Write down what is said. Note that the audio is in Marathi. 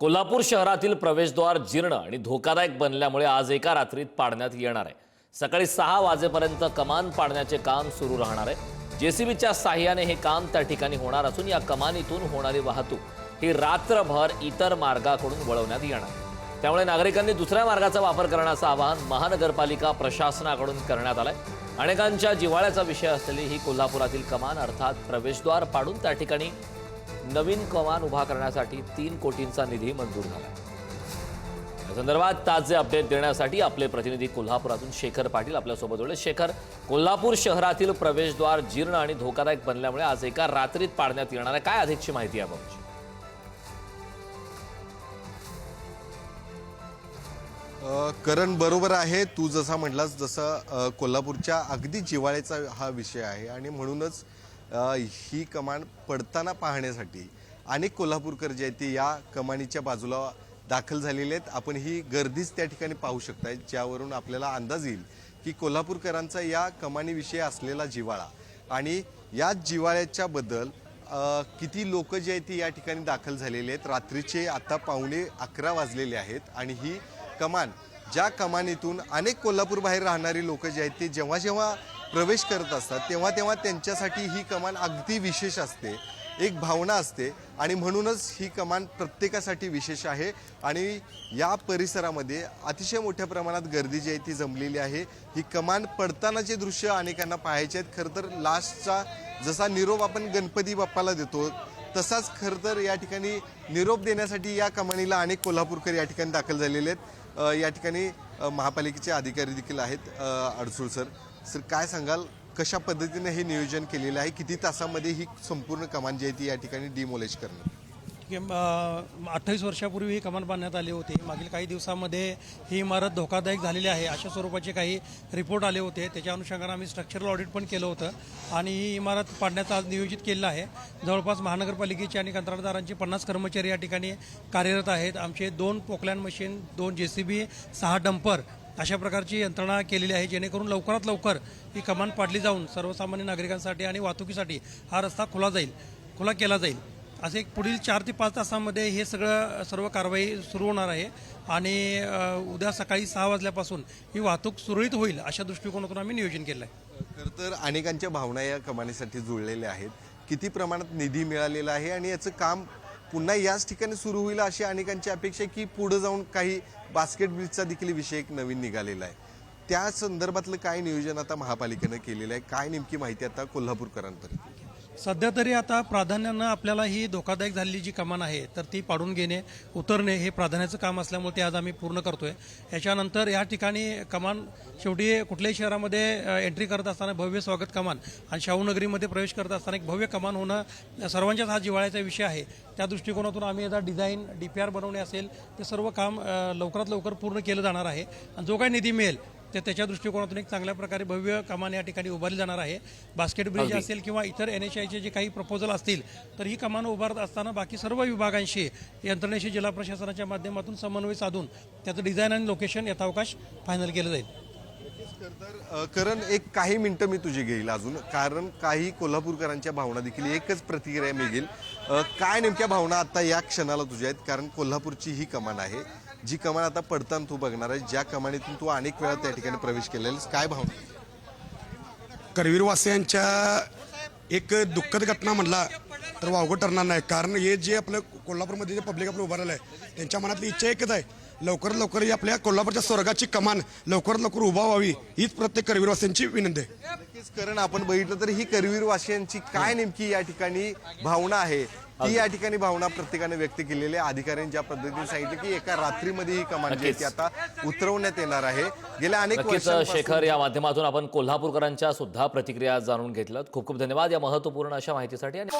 कोल्हापूर शहरातील प्रवेशद्वार जीर्ण आणि धोकादायक बनल्यामुळे आज एका रात्रीत पाडण्यात येणार आहे. सकाळी सहा वाजेपर्यंत कमान पाडण्याचे काम सुरू राहणार आहे. जेसीबीच्या साह्याने हे काम त्या ठिकाणी होणार असून या कमानीतून होणारी वाहतूक ही रात्रभर इतर मार्गाकडून वळवण्यात येणार त्यामुळे नागरिकांनी दुसऱ्या मार्गाचा वापर करण्याचं आवाहन महानगरपालिका प्रशासनाकडून करण्यात आलंय. अनेकांच्या जिव्हाळ्याचा विषय असलेली ही कोल्हापुरातील कमान अर्थात प्रवेशद्वार पाडून त्या ठिकाणी नवीन कमान उभा करण्यासाठी तीन कोटींचा निधी मंजूर झाला. या संदर्भात ताजे अपडेट देण्यासाठी आपले प्रतिनिधी कोल्हापुरातून शेखर पाटील आपल्यासोबत जोडले शेखर कोल्हापूर शहरातील प्रवेशद्वार जीर्ण आणि धोकादायक बनल्यामुळे आज एका रात्रीत पाडण्यात येणार आहे. काय अधिकची माहिती आहे करण बरोबर आहे. तू जसा म्हटलास जसं कोल्हापूरच्या अगदी जिवाळ्याचा हा विषय आहे आणि म्हणूनच ही कमान पडताना पाहण्यासाठी. अनेक कोल्हापूरकर जे आहेत ते या कमानीच्या बाजूला दाखल झालेले आहेत. आपण ही गर्दीच त्या ठिकाणी पाहू शकताय ज्यावरून आपल्याला अंदाज येईल की कोल्हापूरकरांचा या कमानीविषयी असलेला जिव्हाळा आणि या जिव्हाळ्याच्या बद्दल किती लोक जे आहेत ती या ठिकाणी दाखल झालेले आहेत. रात्रीचे आता पावणे अकरा वाजलेले आहेत आणि ही कमान ज्या कमानीतून अनेक कोल्हापूर बाहेर राहणारी लोक जे आहेत ते जेव्हा जेव्हा प्रवेश करत असतात तेव्हा तेव्हा त्यांच्यासाठी ही कमान अगदी विशेष असते. एक भावना असते आणि म्हणूनच ही कमान प्रत्येकासाठी विशेष आहे. आणि या परिसरामध्ये अतिशय मोठ्या प्रमाणात गर्दी जी आहे ती जमलेली आहे. ही कमान पडतानाचे दृश्य अनेकांना पाहायचे आहेत खरं तर लास्टचा जसा निरोप आपण गणपती बाप्पाला देतो तसाच खरं तर या ठिकाणी निरोप देण्यासाठी या कमानीला अनेक कोल्हापूरकर या ठिकाणी दाखल झालेले आहेत. या ठिकाणी महापालिकेचे अधिकारी देखील आहेत अडसूळ सर. सर काय सांगाल? कशा पद्धतीने हे नियोजन केलेलं आहे? किती तासामध्ये ही संपूर्ण कमान जी आहे ती या ठिकाणी डिमोलेज करणं अठ्ठावीस वर्षापूर्वी ही कमान बांधण्यात आली होती. मागील काही दिवसामध्ये ही इमारत धोकादायक झालेली आहे. अशा स्वरूपाचे काही रिपोर्ट आले होते. त्याच्या अनुषंगाने आम्ही स्ट्रक्चरल ऑडिट पण केलं होतं. आणि ही इमारत पाडण्याचं आज नियोजित केलेलं आहे. जवळपास महानगरपालिकेचे आणि कंत्राटदारांचे पन्नास कर्मचारी या ठिकाणी कार्यरत आहेत. आमचे दोन पोकलॅन मशीन दोन जे सी बी सहा डंपर अशा प्रकारची यंत्रणा केलेली आहे जेणेकरून लवकरात लवकर ही कमान पाडली जाऊन सर्वसामान्य नागरिकांसाठी आणि वाहतुकीसाठी हा रस्ता खुला जाईल खुला केला जाईल. असे एक पुढील चार ते पाच तासामध्ये हे सगळं सर्व कारवाई सुरू होणार आहे आणि उद्या सकाळी सहा वाजल्यापासून ही वाहतूक सुरळीत होईल अशा दृष्टिकोनातून आम्ही नियोजन केलं आहे. खरं तर अनेकांच्या भावना या कमानीसाठी जुळलेल्या आहेत. किती प्रमाणात निधी मिळालेला आहे आणि याचं काम पुन्हा याच ठिकाणी सुरू होईल अशी अनेकांची अपेक्षा आहे की पुढे जाऊन काही बास्केट ब्रिजचा देखील विषय एक नवीन निघालेला आहे. त्या संदर्भातलं काय नियोजन आता महापालिकेनं केलेलं आहे? काय नेमकी माहिती आता कोल्हापूरकरांपर्यंत? सध्या तरी आता प्राधान्यानं आपल्याला ही धोकादायक झालेली जी कमान आहे तर ती पाडून घेणे उतरणे हे प्राधान्याचं काम असल्यामुळे ते आज आम्ही पूर्ण करतोय. याच्यानंतर या ठिकाणी कमान शेवटी कुठल्याही शहरामध्ये एंट्री करत असताना भव्य स्वागत कमान आणि शाहूनगरीमध्ये प्रवेश करत असताना एक भव्य कमान होणं सर्वांच्याच हा जिव्हाळ्याचा विषय आहे. त्या दृष्टिकोनातून आम्ही याचा डिझाईन डी पी आर बनवणे असेल ते सर्व काम लवकरात लवकर पूर्ण केलं जाणार आहे. आणि जो काही निधी मिळेल ते त्याच्या दृष्टिकोनातून एक चांगल्या प्रकारे भव्य कमान या ठिकाणी उभारली जाणार आहे. बास्केट ब्रिज असेल किंवा इतर एन एच आयचे जे काही प्रपोजल असतील तर ही कमान उभारत असताना बाकी सर्व विभागांशी यंत्रणेशी जिल्हा प्रशासनाच्या माध्यमातून समन्वय साधून त्याचं डिझाईन आणि लोकेशन यथावकाश फायनल केलं जाईल. करण एक काही मिनिटं मी तुझी घेईल अजून. कारण काही कोल्हापूरकरांच्या भावना देखील एकच प्रतिक्रिया मी घेईल काय नेमक्या भावना आता या क्षणाला तुझ्या आहेत? कारण कोल्हापूरची ही कमान आहे. जी कमान आता पडताना तू बघणार आहे ज्या कमानीतून तू अनेक वेळा त्या ठिकाणी प्रवेश केलेला काय भावना करवीरवासियांच्या एक दुःखद घटना म्हणला तर वावगं ठरणार नाही. कारण हे जे आपलं कोल्हापूरमध्ये जे पब्लिक आपलं राहिलं आहे त्यांच्या मनातली इच्छा एकच आहे. लवकरात लवकर ही आपल्या कोल्हापूरच्या स्वर्गाची कमान लवकरात लवकर उभा व्हावी हीच प्रत्येक करवीरवासियांची विनंती आहे. नक्कीच करण. आपण बघितलं तर ही करवीर वासियांची काय नेमकी या ठिकाणी भावना आहे? ती या ठिकाणी भावना प्रत्येकाने व्यक्त केलेली आहे. अधिकाऱ्यांनी ज्या पद्धतीने सांगितलं की एका रात्रीमध्ये ही कमान जी आहे ती आता उतरवण्यात येणार आहे. गेल्या अनेक वर्षांपासून शेखर या माध्यमातून आपण कोल्हापूरकरांच्या सुद्धा प्रतिक्रिया जाणून घेतल्यात. खूप खूप धन्यवाद या महत्त्वपूर्ण अशा माहितीसाठी. आणि